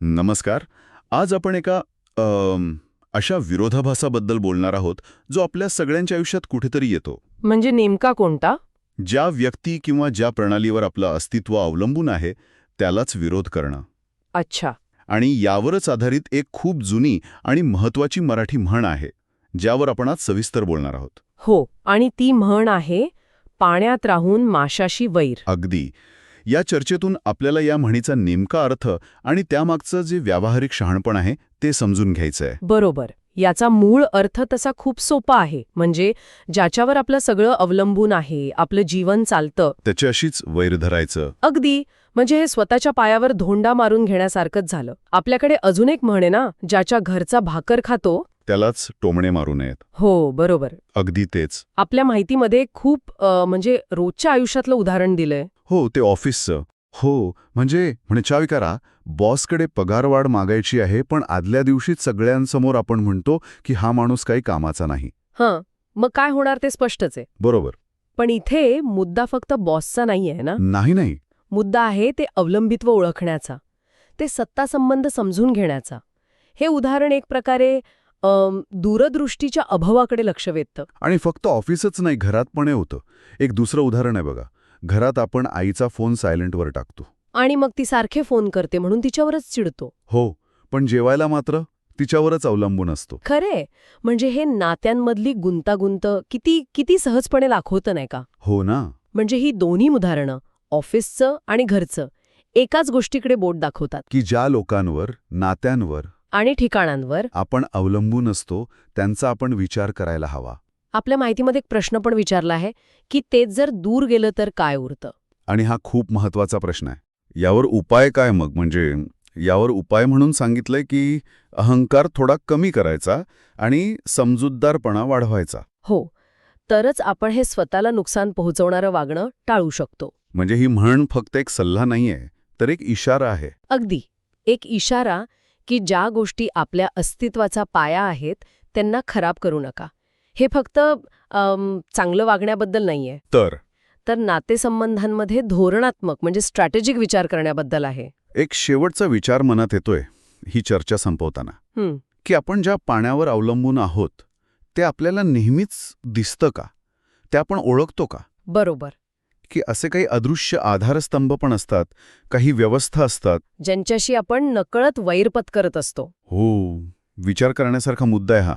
नमस्कार. आज आपण एका अशा विरोधाभासाबद्दल बोलणार आहोत जो आपल्या सगळ्यांच्या आयुष्यात कुठेतरी येतो. म्हणजे नेमका कोणता? ज्या व्यक्ती किंवा ज्या प्रणालीवर आपलं अस्तित्व अवलंबून आहे त्यालाच विरोध करणं. अच्छा. आणि यावरच आधारित एक खूप जुनी आणि महत्वाची मराठी म्हण आहे ज्यावर आपण आज सविस्तर बोलणार आहोत. हो आणि ती म्हण आहे पाण्यात राहून माशाशी वैर. अगदी. या चर्चेतून आपल्याला या म्हणीचा नेमका अर्थ आणि त्यामागचं जे व्यावहारिक शहाणपण आहे ते समजून घ्यायचं आहे बरोबर. याचा मूळ अर्थ तसा खूप सोपा आहे. म्हणजे ज्याच्यावर आपलं सगळं अवलंबून आहे आपलं जीवन चालतं. त्याची अशीच वैर धरायचं. अगदी. म्हणजे हे स्वतःच्या पायावर धोंडा मारून घेण्यासारखंच झालं. आपल्याकडे अजून एक म्हण आहे ना ज्याच्या घरचा भाकर खातो? त्यालाच टोमणे मारू नयेत. हो बरोबर. अगदी तेच. आपल्या माहितीमध्ये खूप अ, म्हणजे रोजच्या आयुष्यातलं उदाहरण दिलंय. हो ते ऑफिसचं. हो म्हणजे म्हणजे चावी करा बॉसकडे पगारवाढ मागायची आहे पण आदल्या दिवशीच सगळ्यांसमोर आपण म्हणतो की हा माणूस काही कामाचा नाही. हं मग काय होणार ते स्पष्टच आहे. बरोबर. पण इथे मुद्दा फक्त बॉसचा नाहीये ना? नाही नाही. मुद्दा आहे ते अवलंबित्व ओळखण्याचा ते सत्ता संबंध समजून घेण्याचा. हे उदाहरण एक प्रकारे दूरदृष्टीच्या अभावाकडे लक्ष वेधतं. आणि फक्त ऑफिसच नाही घरात पण होतं. एक दुसरं उदाहरण आहे बघा. घरात आपण आईचा फोन सायलेंटवर टाकतो. आणि मग ती सारखे फोन करते म्हणून तिच्यावरच चिडतो. हो पण जेवायला मात्र तिच्यावरच अवलंबून असतो. खरे म्हणजे हे नात्यांमधली गुंतागुंत किती किती सहजपणे दाखवतं नाही का? हो ना. म्हणजे ही दोन्ही उदाहरणं ऑफिसचं आणि घरचं एकाच गोष्टीकडे बोट दाखवतात. की ज्या लोकांवर नात्यांवर आणि ठिकाणांवर आपण अवलंबून असतो त्यांचा आपण विचार करायला हवा. आपल्या माहितीमध्ये एक प्रश्न पण विचारला आहे की तेच जर दूर गेलं तर काय उरतं? आणि हा खूप महत्त्वाचा प्रश्न आहे. यावर उपाय काय मग? म्हणजे यावर उपाय म्हणून सांगितलंय की अहंकार थोडा कमी करायचा आणि समजूतदारपणा वाढवायचा. हो. तरच आपण हे स्वतःला नुकसान पोहोचवणारं वागणं टाळू शकतो. म्हणजे ही म्हण फक्त एक सल्ला नाहीये तर एक इशारा आहे. अगदी. एक इशारा की ज्या गोष्टी आपल्या अस्तित्वाचा पाया आहेत त्यांना खराब करू नका. हे फक्त चांगलं वागण्याबद्दल नाहीये. तर? तर नातेसंबंधांमध्ये धोरणात्मक म्हणजे स्ट्रॅटेजिक विचार करण्याबद्दल आहे. एक शेवटचा विचार मनात येतोय ही चर्चा संपवताना. की आपण ज्या पाण्यावर अवलंबून आहोत ते आपल्याला नेहमीच दिसतं का? ते आपण ओळखतो का? बरोबर. की असे काही अदृश्य आधारस्तंभ पण असतात काही व्यवस्था असतात? ज्यांच्याशी आपण नकळत वैरपत करत असतो. हो विचार करण्यासारखा मुद्दा आहे हा.